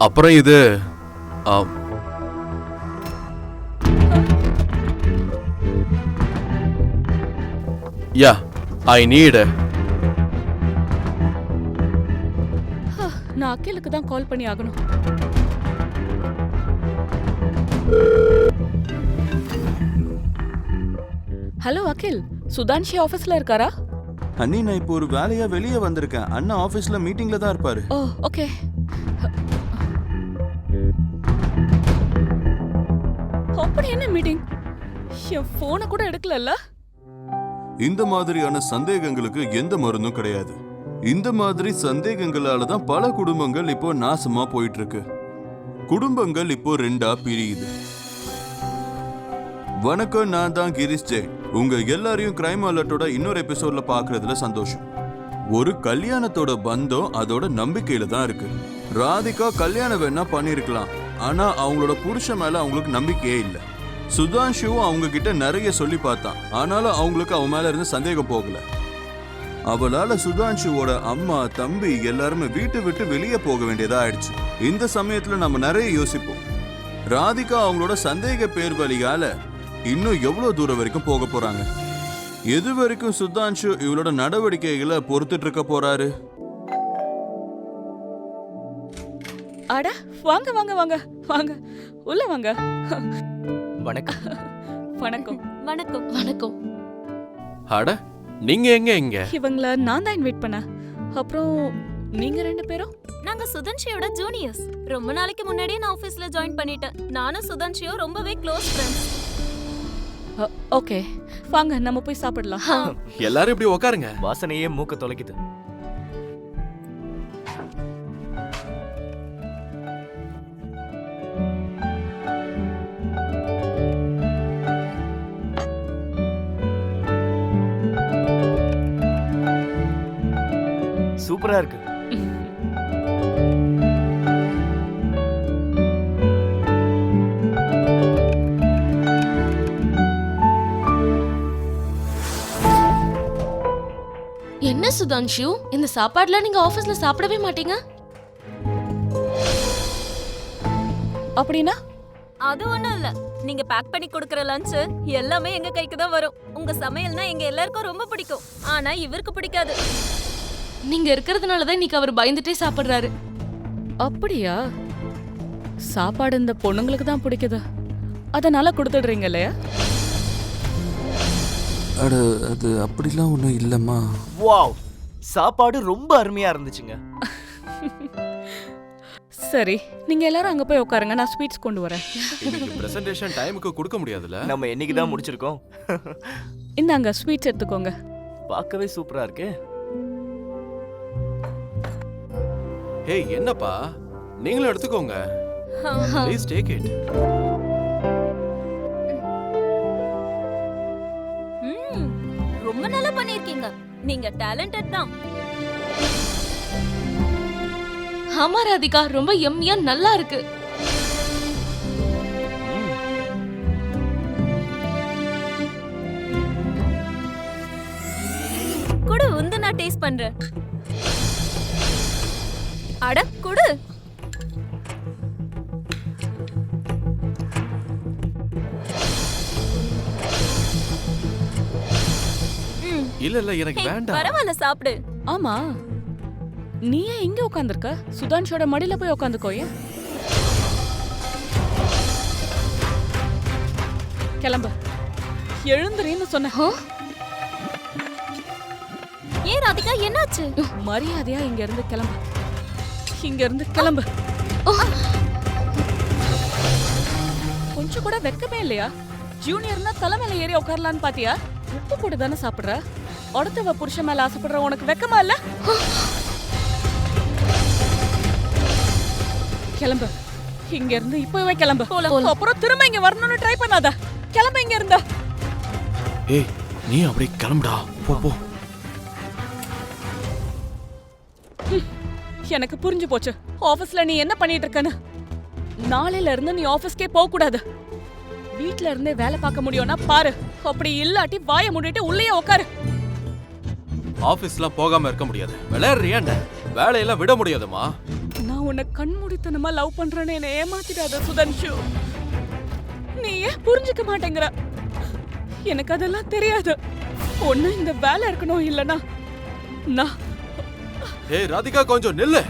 அப்புறம் இது ஆ, யா I need. நான் அகிலுக்கு தான் கால் பண்ணி ஆகணும். ஹலோ அகில் சுதான்ஷி ஆஃபீஸ்ல இருக்காரா? அண்ணி நான் இப்போ ஒரு வேலையா வெளியே வந்திருக்கேன். அண்ணா ஆபீஸ்ல மீட்டிங்ல தான் இருப்பாரு. Oh okay. அப்படி என்ன மீட்டிங் என் போனை கூட எடுக்கலல்ல? இந்த மாதிரியான சந்தேகங்களுக்கு எந்த மருந்தும் கிடையாது. இந்த மாதிரி சந்தேகங்களால தான் பல குடும்பங்கள் இப்போ நாசமா போயிட்டு இருக்கு குடும்பங்கள் இப்போ ரெண்டா பிரியுது. வணக்கம் நான் தான் கிரிஷ் ஜெய். உங்க எல்லாரையும் கிரைம் அலர்ட்டோட இன்னொரு எபிசோட்ல பாக்குறதுல சந்தோஷம். ஒரு கல்யாணத்தோட பந்தம் அதோட நம்பிக்கையில தான் இருக்கு. ராதிகா கல்யாணம் வேணா பண்ணிருக்கலாம். ஆனா அவங்களோட புருஷன் மேல அவங்களுக்கு நம்பிக்கையே இல்லை. சுதான்ஷுவும் அவங்க கிட்ட நிறைய சொல்லி பார்த்தான். ஆனாலும் அவங்களுக்கு அவன் மேல இருந்து சந்தேகம் போகல. அவளால சுதான்ஷுவோட அம்மா தம்பி எல்லாருமே வீட்டை விட்டு வெளியே போக வேண்டியதா ஆயிடுச்சு. இந்த சமயத்துல நம்ம நிறைய யோசிப்போம். ராதிகா அவங்களோட சந்தேக பேர் வழியால இன்னும் எவ்வளவு தூரம் வரைக்கும் போக போறாங்க? எது வரைக்கும் சுதான்ஷு இவளோட நடவடிக்கைகளை பொறுத்துட்டு இருக்க போறாரு? அட வாங்க வாங்க வாங்க வாங்க. உள்ள வாங்க. வணக்கம். வணக்கம். வணக்கம். வணக்கம். அட நீங்க எங்க இங்க? இவங்கள நான் தான் இன்வைட் பண்ணேன். அப்புறம் நீங்க ரெண்டு பேரும்? நாங்க சுதன்ஷியோட ஜூனியர்ஸ் ரொம்ப நாளைக்கு முன்னாடியே நான் ஆபீஸ்ல ஜாயின் பண்ணிட்டேன். நானும் சுதன்ஷியும் ரொம்பவே க்ளோஸ் ஃப்ரெண்ட்ஸ் ஓகே வாங்க நம்ம போய் சாப்பிடலாம். எல்லாரும் இப்படி உட்காருங்க வாசனையே மூக்க தொலைக்குது. சூப்பரா இருக்கு. என்ன சுதான்ஷு? இந்த சாப்பாடுலாம் நீங்க ஆபீஸ்ல சாப்பிடவே மாட்டீங்க? அப்படின்னா? அது ஒண்ணும் இல்ல. நீங்க பேக் பண்ணி கொடுக்கற லஞ்ச் எல்லாமே எங்க கைக்கு தான் வரும். உங்க சமையல்னா எங்க எல்லாருக்கும் ரொம்ப பிடிக்கும். ஆனா இவருக்கு பிடிக்காது. நீங்க இருக்கிறதுனால தான் இன்னைக்கு அவர் பயந்துட்டே சாப்பிடுறாரு. அப்படியா? சாப்பாடு இந்த பொண்ணுங்களுக்கு தான் பிடிக்குது. அதனால கொடுத்துடுறீங்க இல்லையா? அட அது அப்படிலாம் ஒன்றும் இல்லைம்மா. வாவ் சாப்பாடு ரொம்ப அருமையா இருந்துச்சுங்க. சரி நீங்க எல்லாரும் அங்க போய் உட்காருங்க நான் ஸ்வீட்ஸ் கொண்டு வரேன். இன்னைக்கு பிரசன்டேஷன் டைமுக்கு கொடுக்க முடியாதுல்ல? நம்ம என்னைக்கு தான் முடிச்சிருக்கோம்? இந்தாங்க ஸ்வீட்ஸ் எடுத்துக்கோங்க. பார்க்கவே சூப்பரா இருக்கு. ஏய் என்னப்பா? நீங்களும் எடுத்துக்கோங்க. ப்ளீஸ் டேக் இட் ரொம்ப நல்லா பண்ணிருக்கீங்க நீங்க டேலண்டட் தான். ஆமா ராதிகா ரொம்ப எம்மியா நல்லா இருக்கு. குடு உந்து நான் டேஸ்ட் பண்றேன். அட குடு. இல்ல இல்ல எனக்கு வேண்டாம். பரவாயில்ல சாப்பிடு. ஆமா. நீ ஏன் இங்க உட்காந்துருக்க சுதான்ஷோட மடியில போய் உட்காந்துக்கோ ஏன்? கிளம்பு. எழுந்துறேன்னு சொன்ன ஏன் ராதிகா என்னாச்சு? மரியாதையா இங்க இருந்து கிளம்பு. இங்க இருந்து கிளம்பு. கொஞ்சம் கூட வெக்கமே இல்லையா? ஜூனியர்னா தலைமையில ஏறி உட்காரலான்னு பாத்தியா? உப்பு கூட தானே சாப்பிடுற? அடுத்தவ புருஷன் மேல ஆசைப்படுற உனக்கு வெக்கமா இல்ல? கிளம்பு. இங்க இருந்து இப்பவே கிளம்பு. அப்புறம் திரும்ப இங்க வரணும்னு ட்ரை பண்ணாத. கிளம்பு இங்க இருந்தா ஏய் நீ அப்படியே கிளம்புடா. போ போ. எனக்கு புரிஞ்சு போச்சு. ஆபீஸ்ல நீ என்ன பண்ணிட்டு இருக்கன்னு? நாளையில இருந்து நீ ஆபீஸ்க்கே போக கூடாது வீட்ல இருந்தே வேலை பார்க்க முடியும்னா பாரு. அப்படி இல்லாட்டி வாயை மூடிட்டு உள்ளேயே உட்காரு ஆபீஸ்லாம் போகாம இருக்க முடியாது. விளையாடுறியா என்ன? வேலையெல்லாம் விட முடியாதுமா? நான் நான் உன்னை கண்மூடித்தனமா லவ் பண்றேன்னு என்னை ஏமாத்திடாத சுதன்ஷு. நீ ஏன் புரிஞ்சுக்க மாட்டேங்கிற? எனக்கு அதெல்லாம் தெரியாது. ஒண்ணு இந்த வேலை இருக்கணும் இல்லனா நான் ஏய் ராதிகா கொஞ்சம் நில்லு.